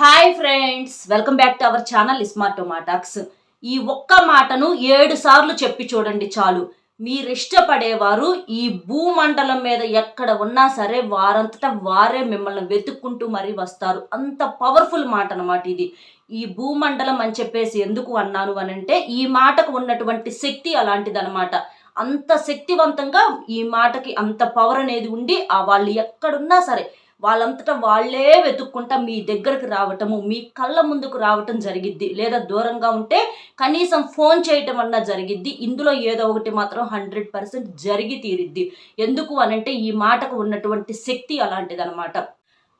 Hi friends welcome back to our channel smart టొమాటాక్స్. ఈ ఒక్క మాటను ఏడు సార్లు చెప్పి చూడండి చాలు. మీరు ఇష్టపడేవారు ఈ భూమండలం మీద ఎక్కడ ఉన్నా సరే వారంతటా వారే మిమ్మల్ని వెతుక్కుంటూ మరీ వస్తారు. అంత పవర్ఫుల్ మాట అనమాట ఇది. ఈ భూమండలం అని చెప్పేసి ఎందుకు అన్నాను అని అంటే ఈ మాటకు ఉన్నటువంటి శక్తి అలాంటిదన్నమాట. అంత శక్తివంతంగా ఈ మాటకి అంత పవర్ అనేది ఉండి ఆ వాళ్ళు ఎక్కడున్నా సరే వాళ్ళంతటా వాళ్ళే వెతుక్కుంటా మీ దగ్గరకు రావటము మీ కళ్ళ ముందుకు రావటం జరిగిద్ది. లేదా దూరంగా ఉంటే కనీసం ఫోన్ చేయటం అన్నా జరిగిద్ది. ఇందులో ఏదో ఒకటి మాత్రం హండ్రెడ్ పర్సెంట్ జరిగి తీరిద్ది. ఎందుకు అనంటే ఈ మాటకు ఉన్నటువంటి శక్తి అలాంటిదన్నమాట.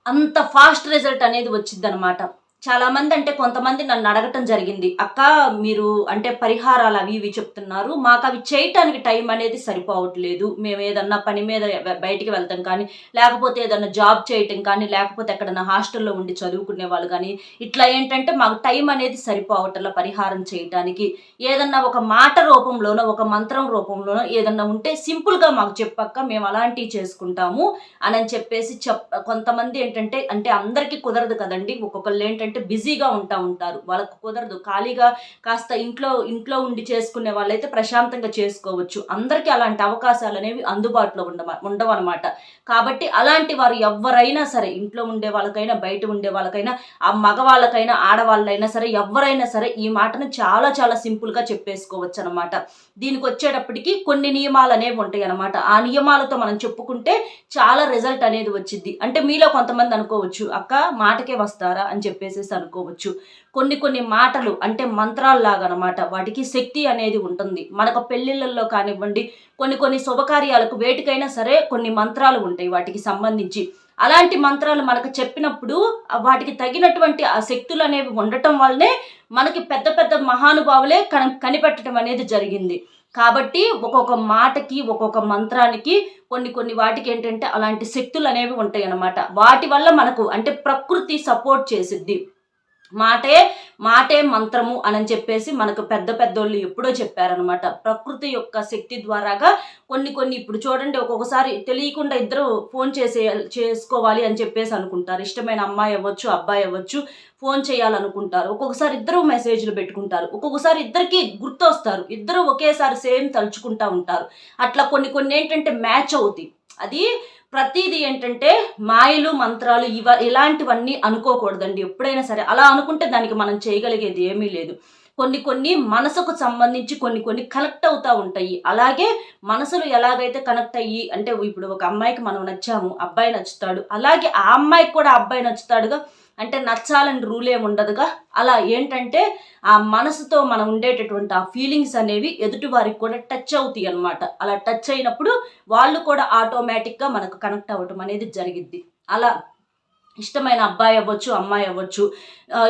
అంత ఫాస్ట్ రిజల్ట్ అనేది వచ్చిందనమాట చాలామంది చాలా మంది అంటే కొంతమంది నన్ను అడగటం జరిగింది అక్క మీరు అంటే పరిహారాలు అవి ఇవి చెప్తున్నారు మాకు అవి చేయటానికి టైం అనేది సరిపోవట్లేదు మేము ఏదన్నా పని మీద బయటికి వెళ్తాం కానీ లేకపోతే ఏదన్నా జాబ్ చేయటం కానీ లేకపోతే ఎక్కడన్నా హాస్టల్లో ఉండి చదువుకునే వాళ్ళు కానీ ఇట్లా ఏంటంటే మాకు టైం అనేది సరిపోవటంలో పరిహారం చేయటానికి ఏదన్నా ఒక మాట రూపంలోనో ఒక మంత్రం రూపంలోనో ఏదన్నా ఉంటే సింపుల్గా మాకు చెప్పక్క మేము అలాంటివి చేసుకుంటాము అని చెప్పేసి చెప్ కొంతమంది ఏంటంటే అంటే అందరికీ కుదరదు కదండి ఒక్కొక్కళ్ళు ఏంటంటే బిజీగా ఉంటా ఉంటారు. వాళ్ళకు కుదరదు. ఖాళీగా కాస్త ఇంట్లో ఇంట్లో ఉండి చేసుకునే వాళ్ళైతే ప్రశాంతంగా చేసుకోవచ్చు. అందరికీ అలాంటి అవకాశాలు అనేవి అందుబాటులో ఉండవ ఉండవన్నమాట కాబట్టి అలాంటి వారు ఎవరైనా సరే ఇంట్లో ఉండే వాళ్ళకైనా బయట ఉండే వాళ్ళకైనా ఆ మగవాళ్ళకైనా ఆడవాళ్ళైనా సరే ఎవరైనా సరే ఈ మాటను చాలా చాలా సింపుల్గా చెప్పేసుకోవచ్చు అనమాట దీనికి వచ్చేటప్పటికి కొన్ని నియమాలు అనేవి ఉంటాయి అనమాట ఆ నియమాలతో మనం చెప్పుకుంటే చాలా రిజల్ట్ అనేది వచ్చింది అంటే మీలో కొంతమంది అనుకోవచ్చు అక్క మాటకే వస్తారా? అని చెప్పేసి అనుకోవచ్చు. కొన్ని కొన్ని మాటలు అంటే మంత్రాల్లాగా అనమాట వాటికి శక్తి అనేది ఉంటుంది. మనకు పెళ్ళిళ్ళల్లో కానివ్వండి కొన్ని కొన్ని శుభకార్యాలకు వేటికైనా సరే కొన్ని మంత్రాలు ఉంటాయి వాటికి సంబంధించి. అలాంటి మంత్రాలు మనకు చెప్పినప్పుడు వాటికి తగినటువంటి ఆ శక్తులు అనేవి ఉండటం వల్లనే మనకి పెద్ద పెద్ద మహానుభావులే కన కనిపెట్టడం అనేది జరిగింది. కాబట్టి ఒక్కొక్క మాటకి ఒక్కొక్క మంత్రానికి కొన్ని కొన్ని వాటికి ఏంటంటే అలాంటి శక్తులు అనేవి ఉంటాయి అన్నమాట వాటి వల్ల మనకు అంటే ప్రకృతి సపోర్ట్ చేసిద్ది. మాటే మాటే మంత్రము అని చెప్పేసి మనకు పెద్ద పెద్దోళ్ళు ఎప్పుడో చెప్పారనమాట ప్రకృతి యొక్క శక్తి ద్వారాగా కొన్ని కొన్ని ఇప్పుడు చూడండి ఒక్కొక్కసారి తెలియకుండా ఇద్దరు ఫోన్ చేసే చేసుకోవాలి అని చెప్పేసి అనుకుంటారు. ఇష్టమైన అమ్మాయి అవ్వచ్చు అబ్బాయి అవ్వచ్చు ఫోన్ చేయాలనుకుంటారు. ఒక్కొక్కసారి ఇద్దరు మెసేజ్లు పెట్టుకుంటారు. ఒక్కొక్కసారి ఇద్దరికి గుర్తొస్తారు ఇద్దరు ఒకేసారి సేమ్ తలుచుకుంటా ఉంటారు. అట్లా కొన్ని కొన్ని ఏంటంటే మ్యాచ్ అవుతాయి. అది ప్రతిదీ ఏంటంటే మాయలు మంత్రాలు ఇవ ఇలాంటివన్నీ అనుకోకూడదండి. ఎప్పుడైనా సరే అలా అనుకుంటే దానికి మనం చేయగలిగేది ఏమీ లేదు. కొన్ని కొన్ని మనసుకు సంబంధించి కొన్ని కొన్ని కనెక్ట్ అవుతూ ఉంటాయి. అలాగే మనసులు ఎలాగైతే కనెక్ట్ అయ్యి అంటే ఇప్పుడు ఒక అమ్మాయికి మనం నచ్చాము అబ్బాయి నచ్చుతాడు అలాగే ఆ అమ్మాయికి కూడా అబ్బాయి నచ్చుతాడుగా అంటే నచ్చాలని రూల్ ఏమి ఉండదుగా. అలా ఏంటంటే ఆ మనసుతో మనం ఉండేటటువంటి ఆ ఫీలింగ్స్ అనేవి ఎదుటి వారికి కూడా టచ్ అవుతాయి అనమాట అలా టచ్ అయినప్పుడు వాళ్ళు కూడా ఆటోమేటిక్గా మనకు కనెక్ట్ అవ్వటం అనేది జరిగిద్ది. అలా ఇష్టమైన అబ్బాయి అవ్వచ్చు అమ్మాయి అవ్వచ్చు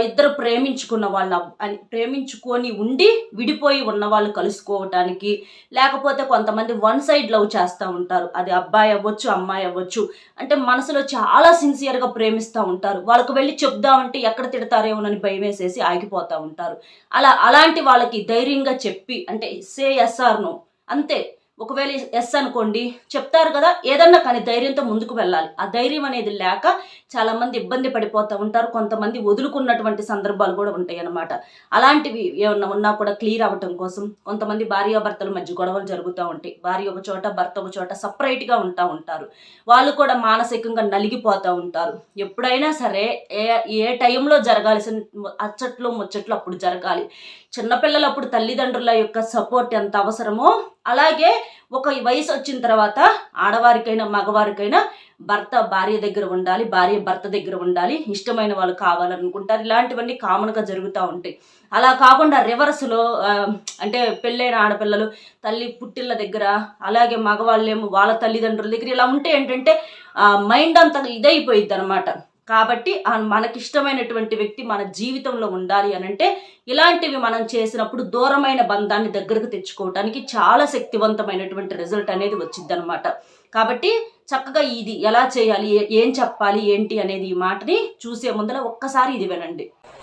ఇద్దరు ప్రేమించుకున్న వాళ్ళ అని ప్రేమించుకొని ఉండి విడిపోయి ఉన్న వాళ్ళు కలుసుకోవటానికి లేకపోతే కొంతమంది వన్ సైడ్ లవ్ చేస్తూ ఉంటారు. అది అబ్బాయి అవ్వచ్చు అమ్మాయి అవ్వచ్చు. అంటే మనసులో చాలా సిన్సియర్గా ప్రేమిస్తూ ఉంటారు. వాళ్ళకు వెళ్ళి చెప్దామంటే ఎక్కడ తిడతారేమోనని భయం వేసేసి ఆగిపోతూ ఉంటారు. అలా అలాంటి వాళ్ళకి ధైర్యంగా చెప్పి అంటే సే ఎస్ఆర్ను అంతే. ఒకవేళ ఎస్ అనుకోండి చెప్తారు కదా ఏదన్నా కానీ ధైర్యంతో ముందుకు వెళ్ళాలి. ఆ ధైర్యం అనేది లేక చాలామంది ఇబ్బంది పడిపోతూ ఉంటారు. కొంతమంది వదులుకున్నటువంటి సందర్భాలు కూడా ఉంటాయి అన్నమాట. అలాంటివి ఏమన్నా ఉన్నా కూడా క్లియర్ అవ్వటం కోసం కొంతమంది భార్యాభర్తల మధ్య గొడవలు జరుగుతూ ఉంటాయి. భార్య ఒక చోట భర్త ఒక చోట సపరేట్గా ఉంటా ఉంటారు. వాళ్ళు కూడా మానసికంగా నలిగిపోతూ ఉంటారు. ఎప్పుడైనా సరే ఏ ఏ టైంలో జరగాల్సిన అచ్చట్లు ముచ్చట్లు అప్పుడు జరగాలి. చిన్నపిల్లలు అప్పుడు తల్లిదండ్రుల యొక్క సపోర్ట్ ఎంత అవసరమో అలాగే ఒక వయసు వచ్చిన తర్వాత ఆడవారికైనా మగవారికైనా భర్త భార్య దగ్గర ఉండాలి భార్య భర్త దగ్గర ఉండాలి ఇష్టమైన వాళ్ళు కావాలనుకుంటారు. ఇలాంటివన్నీ కామన్గా జరుగుతూ ఉంటాయి. అలా కాకుండా రివర్స్లో అంటే పెళ్ళైన ఆడపిల్లలు తల్లి పుట్టిళ్ళ దగ్గర అలాగే మగవాళ్ళేమో వాళ్ళ తల్లిదండ్రుల దగ్గర ఇలా ఉంటే ఏంటంటే మైండ్ అంతా ఇదైపోయిద్ది అనమాట కాబట్టి మనకిష్టమైనటువంటి వ్యక్తి మన జీవితంలో ఉండాలి అని అంటే ఇలాంటివి మనం చేసినప్పుడు దూరమైన బంధాన్ని దగ్గరకు తెచ్చుకోవడానికి చాలా శక్తివంతమైనటువంటి రిజల్ట్ అనేది వచ్చింది అనమాట కాబట్టి చక్కగా ఇది ఎలా చేయాలి ఏం చెప్పాలి ఏంటి అనేది ఈ మాటని చూసే ముందర ఒక్కసారి ఇది వినండి.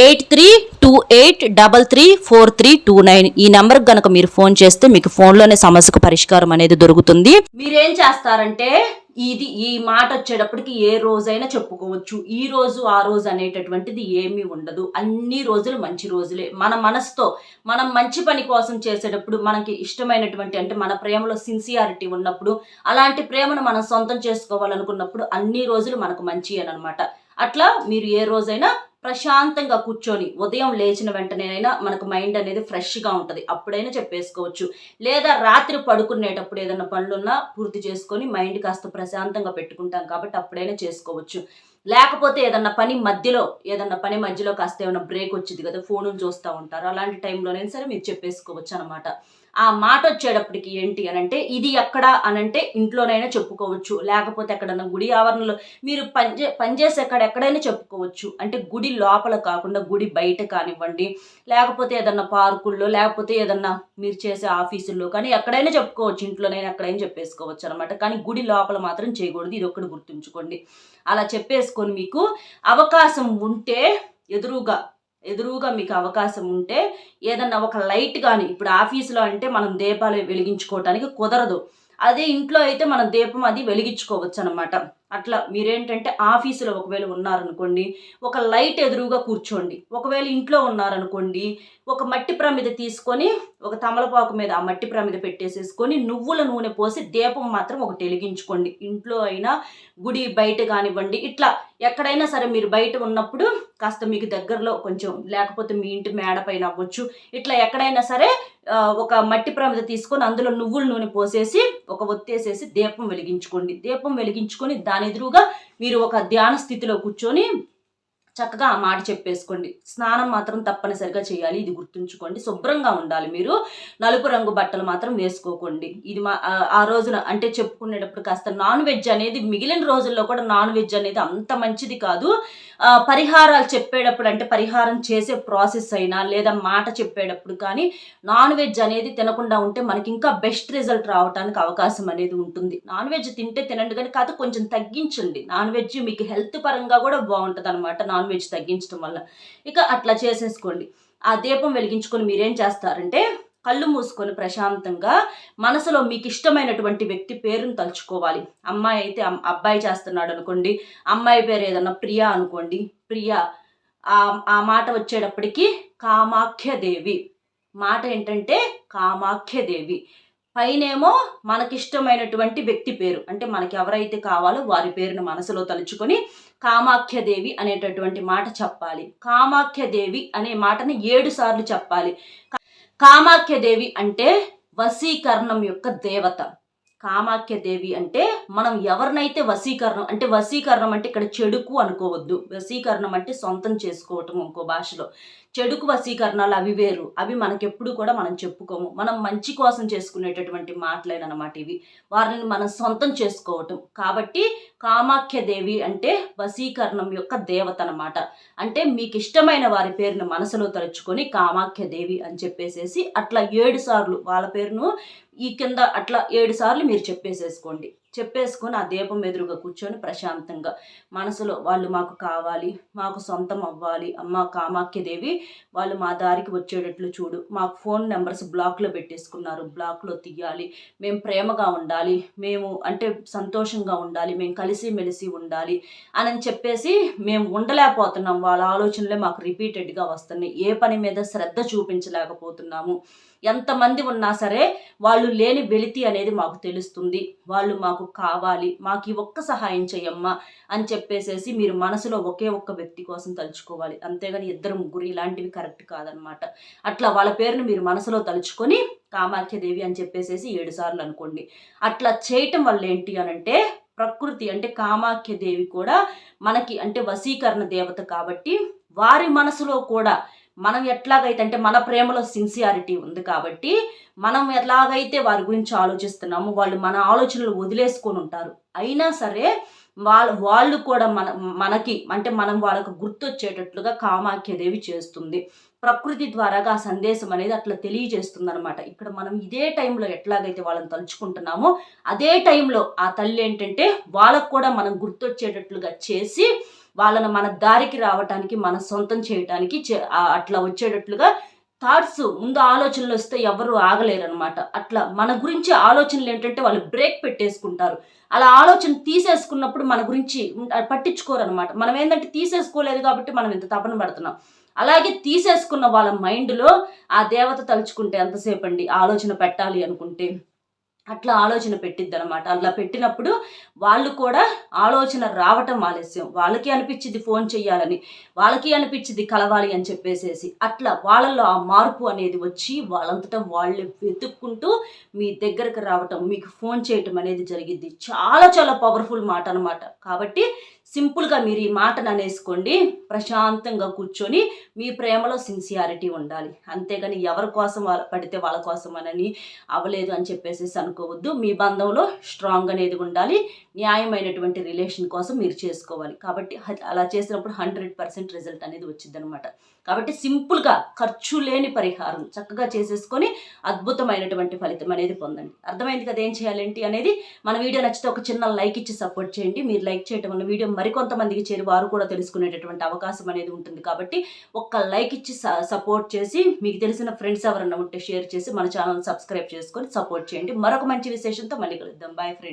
eight three two eight double three four three two nine. ఈ నెంబర్కి గనక మీరు ఫోన్ చేస్తే మీకు ఫోన్లోనే సమస్యకు పరిష్కారం అనేది దొరుకుతుంది. మీరేం చేస్తారంటే ఇది ఈ మాట వచ్చేటప్పటికి ఏ రోజైనా చెప్పుకోవచ్చు. ఈ రోజు ఆ రోజు అనేటటువంటిది ఏమీ ఉండదు. అన్ని రోజులు మంచి రోజులే. మన మనసుతో మనం మంచి పని కోసం చేసేటప్పుడు మనకి ఇష్టమైనటువంటి అంటే మన ప్రేమలో సిన్సియారిటీ ఉన్నప్పుడు అలాంటి ప్రేమను మనం సొంతం చేసుకోవాలనుకున్నప్పుడు అన్ని రోజులు మనకు మంచి అనమాట. అట్లా మీరు ఏ రోజైనా ప్రశాంతంగా కూర్చొని ఉదయం లేచిన వెంటనేనైనా మనకు మైండ్ అనేది ఫ్రెష్గా ఉంటుంది. అప్పుడైనా చెప్పేసుకోవచ్చు. లేదా రాత్రి పడుకునేటప్పుడు ఏదైనా పనులున్నా పూర్తి చేసుకొని మైండ్ కాస్త ప్రశాంతంగా పెట్టుకుంటాం కాబట్టి అప్పుడైనా చేసుకోవచ్చు. లేకపోతే ఏదన్నా పని మధ్యలో ఏదన్నా పని మధ్యలో కాస్త ఏమైనా బ్రేక్ వచ్చింది కదా ఫోన్ చూస్తూ ఉంటారు. అలాంటి టైంలోనైనా సరే మీరు చెప్పేసుకోవచ్చు అనమాట ఆ మాట వచ్చేటప్పటికి ఏంటి అని అంటే ఇది ఎక్కడ అనంటే ఇంట్లోనైనా చెప్పుకోవచ్చు. లేకపోతే ఎక్కడన్నా గుడి ఆవరణలో మీరు పనిచే పనిచేసే ఎక్కడ ఎక్కడైనా చెప్పుకోవచ్చు. అంటే గుడి లోపల కాకుండా గుడి బయట కానివ్వండి లేకపోతే ఏదన్నా పార్కుల్లో లేకపోతే ఏదన్నా మీరు చేసే ఆఫీసుల్లో కానీ ఎక్కడైనా చెప్పుకోవచ్చు. ఇంట్లోనైనా ఎక్కడైనా చెప్పేసుకోవచ్చు అనమాట కానీ గుడి లోపల మాత్రం చేయకూడదు. ఇది ఒక్కటి గుర్తుంచుకోండి. అలా చెప్పేసుకొని మీకు అవకాశం ఉంటే ఎదురుగా ఎదురుగా మీకు అవకాశం ఉంటే ఏదన్నా ఒక లైట్ కానీ ఇప్పుడు ఆఫీస్లో అంటే మనం దీపాలు వెలిగించుకోవటానికి కుదరదు. అదే ఇంట్లో అయితే మనం దీపం అది వెలిగించుకోవచ్చు అనమాట అట్లా మీరేంటంటే ఆఫీసులో ఒకవేళ ఉన్నారనుకోండి ఒక లైట్ ఎదురుగా కూర్చోండి. ఒకవేళ ఇంట్లో ఉన్నారనుకోండి ఒక మట్టి ప్రమిద తీసుకొని ఒక తమలపాకు మీద ఆ మట్టి ప్రమిద పెట్టేసేసుకొని నువ్వుల నూనె పోసి దీపం మాత్రం ఒకటి వెలిగించుకోండి. ఇంట్లో అయినా గుడి బయట కానివ్వండి ఇట్లా ఎక్కడైనా సరే మీరు బయట ఉన్నప్పుడు కాస్త మీకు దగ్గరలో కొంచెం లేకపోతే మీ ఇంటి మేడ పైన అవ్వచ్చు. ఇట్లా ఎక్కడైనా సరే ఒక మట్టి ప్రమిద తీసుకొని అందులో నువ్వుల నూనె పోసేసి ఒక ఒత్తేసేసి దీపం వెలిగించుకోండి. దీపం వెలిగించుకొని దాని ఎదురుగా మీరు ఒక ధ్యాన స్థితిలో కూర్చొని చక్కగా ఆ మాట చెప్పేసుకోండి. స్నానం మాత్రం తప్పనిసరిగా చేయాలి. ఇది గుర్తుంచుకోండి. శుభ్రంగా ఉండాలి మీరు. నలుపు రంగు బట్టలు మాత్రం వేసుకోకండి. ఇది మా ఆ రోజున అంటే చెప్పుకునేటప్పుడు కాస్త నాన్ వెజ్ అనేది మిగిలిన రోజుల్లో కూడా నాన్ వెజ్ అనేది అంత మంచిది కాదు. పరిహారాలు చెప్పేటప్పుడు అంటే పరిహారం చేసే ప్రాసెస్ అయినా లేదా మాట చెప్పేటప్పుడు కానీ నాన్ వెజ్ అనేది తినకుండా ఉంటే మనకి ఇంకా బెస్ట్ రిజల్ట్ రావడానికి అవకాశం అనేది ఉంటుంది. నాన్ వెజ్ తింటే తినండి కానీ కాదు కొంచెం తగ్గించండి. నాన్ వెజ్ మీకు హెల్త్ పరంగా కూడా బాగుంటుంది అనమాట నాన్ వెజ్ తగ్గించడం వల్ల. ఇక అట్లా చేసేసుకోండి. ఆ దీపం వెలిగించుకొని మీరేం చేస్తారంటే కళ్ళు మూసుకొని ప్రశాంతంగా మనసులో మీకు ఇష్టమైనటువంటి వ్యక్తి పేరును తలుచుకోవాలి. అమ్మాయి అయితే అబ్బాయి చేస్తున్నాడు అనుకోండి అమ్మాయి పేరు ఏదన్నా ప్రియా అనుకోండి ప్రియా ఆ మాట వచ్చేటప్పటికి కామాఖ్యదేవి. మాట ఏంటంటే కామాఖ్యదేవి. పైనేమో మనకిష్టమైనటువంటి వ్యక్తి పేరు అంటే మనకి ఎవరైతే కావాలో వారి పేరును మనసులో తలుచుకొని కామాఖ్యదేవి అనేటటువంటి మాట చెప్పాలి. కామాఖ్యదేవి అనే మాటని ఏడు సార్లు చెప్పాలి. కామాఖ్యదేవి అంటే వశీకరణం యొక్క దేవత. కామాఖ్యదేవి అంటే మనం ఎవరినైతే వశీకరణం అంటే వశీకరణం అంటే ఇక్కడ చెడుకు అనుకోవద్దు. వశీకరణం అంటే సొంతం చేసుకోవటం ఇంకో భాషలో. చెడుకు వశీకరణాలు అవి వేరు. అవి మనకెప్పుడు కూడా మనం చెప్పుకోము. మనం మంచి కోసం చేసుకునేటటువంటి మాటలేనమాట ఇవి. వారిని మనం సొంతం చేసుకోవటం. కాబట్టి కామాఖ్యదేవి అంటే వశీకరణం యొక్క దేవత అనమాట అంటే మీకు ఇష్టమైన వారి పేరును మనసులో తలుచుకొని కామాఖ్యదేవి అని చెప్పేసేసి అట్లా ఏడు సార్లు వాళ్ళ పేరును ఈ కింద అట్లా ఏడు సార్లు మీరు చెప్పేసేసుకోండి. చెప్పేసుకొని ఆ దీపం ఎదురుగా కూర్చొని ప్రశాంతంగా మనసులో వాళ్ళు మాకు కావాలి మాకు సొంతం అవ్వాలి అమ్మ కామాఖ్యదేవి వాళ్ళు మా దారికి వచ్చేటట్లు చూడు మాకు ఫోన్ నెంబర్స్ బ్లాక్లో పెట్టేసుకున్నారు బ్లాక్లో తీయాలి మేము ప్రేమగా ఉండాలి మేము అంటే సంతోషంగా ఉండాలి మేము కలిసి మెలిసి ఉండాలి అని చెప్పేసి మేము ఉండలేకపోతున్నాం. వాళ్ళ ఆలోచనలే మాకు రిపీటెడ్గా వస్తున్నాయి. ఏ పని మీద శ్రద్ధ చూపించలేకపోతున్నాము. ఎంతమంది ఉన్నా సరే వాళ్ళు లేని వెలితి అనేది మాకు తెలుస్తుంది. వాళ్ళు మాకు కావాలి మాకు ఈ ఒక్క సహాయం చేయమ్మా అని చెప్పేసేసి మీరు మనసులో ఒకే ఒక్క వ్యక్తి కోసం తలుచుకోవాలి. అంతేగాని ఇద్దరు ముగ్గురు ఇలాంటివి కరెక్ట్ కాదనమాట అట్లా వాళ్ళ పేరుని మీరు మనసులో తలుచుకొని కామాఖ్యదేవి అని చెప్పేసేసి ఏడు సార్లు అనుకోండి. అట్లా చేయటం వల్ల ఏంటి అనంటే ప్రకృతి అంటే కామాఖ్యదేవి కూడా మనకి అంటే వశీకరణ దేవత కాబట్టి వారి మనసులో కూడా మనం ఎట్లాగైతే అంటే మన ప్రేమలో సిన్సియారిటీ ఉంది కాబట్టి మనం ఎలాగైతే వారి గురించి ఆలోచిస్తున్నాము వాళ్ళు మన ఆలోచనలు వదిలేసుకొని ఉంటారు. అయినా సరే వాళ్ళ వాళ్ళు కూడా మన మనకి అంటే మనం వాళ్ళకు గుర్తొచ్చేటట్లుగా కామాఖ్యదేవి చేస్తుంది. ప్రకృతి ద్వారాగా ఆ సందేశం అనేది అట్లా తెలియజేస్తుంది అనమాట ఇక్కడ మనం ఇదే టైంలో ఎట్లాగైతే వాళ్ళని తలుచుకుంటున్నామో అదే టైంలో ఆ తల్లి ఏంటంటే వాళ్ళకు కూడా మనం గుర్తొచ్చేటట్లుగా చేసి వాళ్ళను మన దారికి రావటానికి మన సొంతం చేయటానికి చే- అట్లా వచ్చేటట్లుగా థాట్స్ ముందు ఆలోచనలు వస్తే ఎవరు ఆగలేరు అనమాట అట్లా మన గురించి ఆలోచనలు ఏంటంటే వాళ్ళు బ్రేక్ పెట్టేసుకుంటారు. అలా ఆలోచన తీసేసుకున్నప్పుడు మన గురించి పట్టించుకోరు అనమాట మనం ఏంటంటే తీసేసుకోలేదు కాబట్టి మనం ఇంత తపన పడుతున్నాం. అలాగే తీసేసుకున్న వాళ్ళ మైండ్లో ఆ దేవత తలుచుకుంటే ఎంతసేపు అండి ఆలోచన పెట్టాలి అనుకుంటే అట్లా ఆలోచన పెట్టిద్ది అనమాట అట్లా పెట్టినప్పుడు వాళ్ళు కూడా ఆలోచన రావటం ఆలస్యం. వాళ్ళకి అనిపించింది ఫోన్ చెయ్యాలని వాళ్ళకి అనిపించింది కలవాలి అని చెప్పేసేసి అట్లా వాళ్ళల్లో ఆ మార్పు అనేది వచ్చి వాళ్ళంతటా వాళ్ళు వెతుక్కుంటూ మీ దగ్గరకు రావటం మీకు ఫోన్ చేయటం అనేది జరిగింది చాలా చాలా పవర్ఫుల్ మాట అనమాట కాబట్టి సింపుల్గా మీరు ఈ మాటను అనేసుకోండి. ప్రశాంతంగా కూర్చొని మీ ప్రేమలో సిన్సియారిటీ ఉండాలి. అంతేగాని ఎవరి కోసం వాళ్ళ పడితే వాళ్ళ కోసం అనని అవ్వలేదు అని చెప్పేసి అనుకోవద్దు. మీ బంధంలో స్ట్రాంగ్ అనేది ఉండాలి. న్యాయమైనటువంటి రిలేషన్ కోసం మీరు చేసుకోవాలి. కాబట్టి అలా చేసినప్పుడు హండ్రెడ్ పర్సెంట్ రిజల్ట్ అనేది వచ్చిందనమాట కాబట్టి సింపుల్గా ఖర్చు లేని పరిహారం చక్కగా చేసేసుకొని అద్భుతమైనటువంటి ఫలితం అనేది పొందండి. అర్థమైంది కదా ఏం చేయాలేంటి అనేది? మన వీడియో నచ్చితే ఒక చిన్న లైక్ ఇచ్చి సపోర్ట్ చేయండి. మీరు లైక్ చేయడం వల్ల వీడియో మరికొంతమందికి చేరి వారు కూడా తెలుసుకునేటటువంటి అవకాశం అనేది ఉంటుంది కాబట్టి ఒక్క లైక్ ఇచ్చి సపోర్ట్ చేసి మీకు తెలిసిన ఫ్రెండ్స్ ఎవరన్నా ఉంటే షేర్ చేసి మన ఛానల్ సబ్స్క్రైబ్ చేసుకొని సపోర్ట్ చేయండి. మరొక మంచి విశేషంతో మళ్ళీ కలుద్దాం. Bye friends.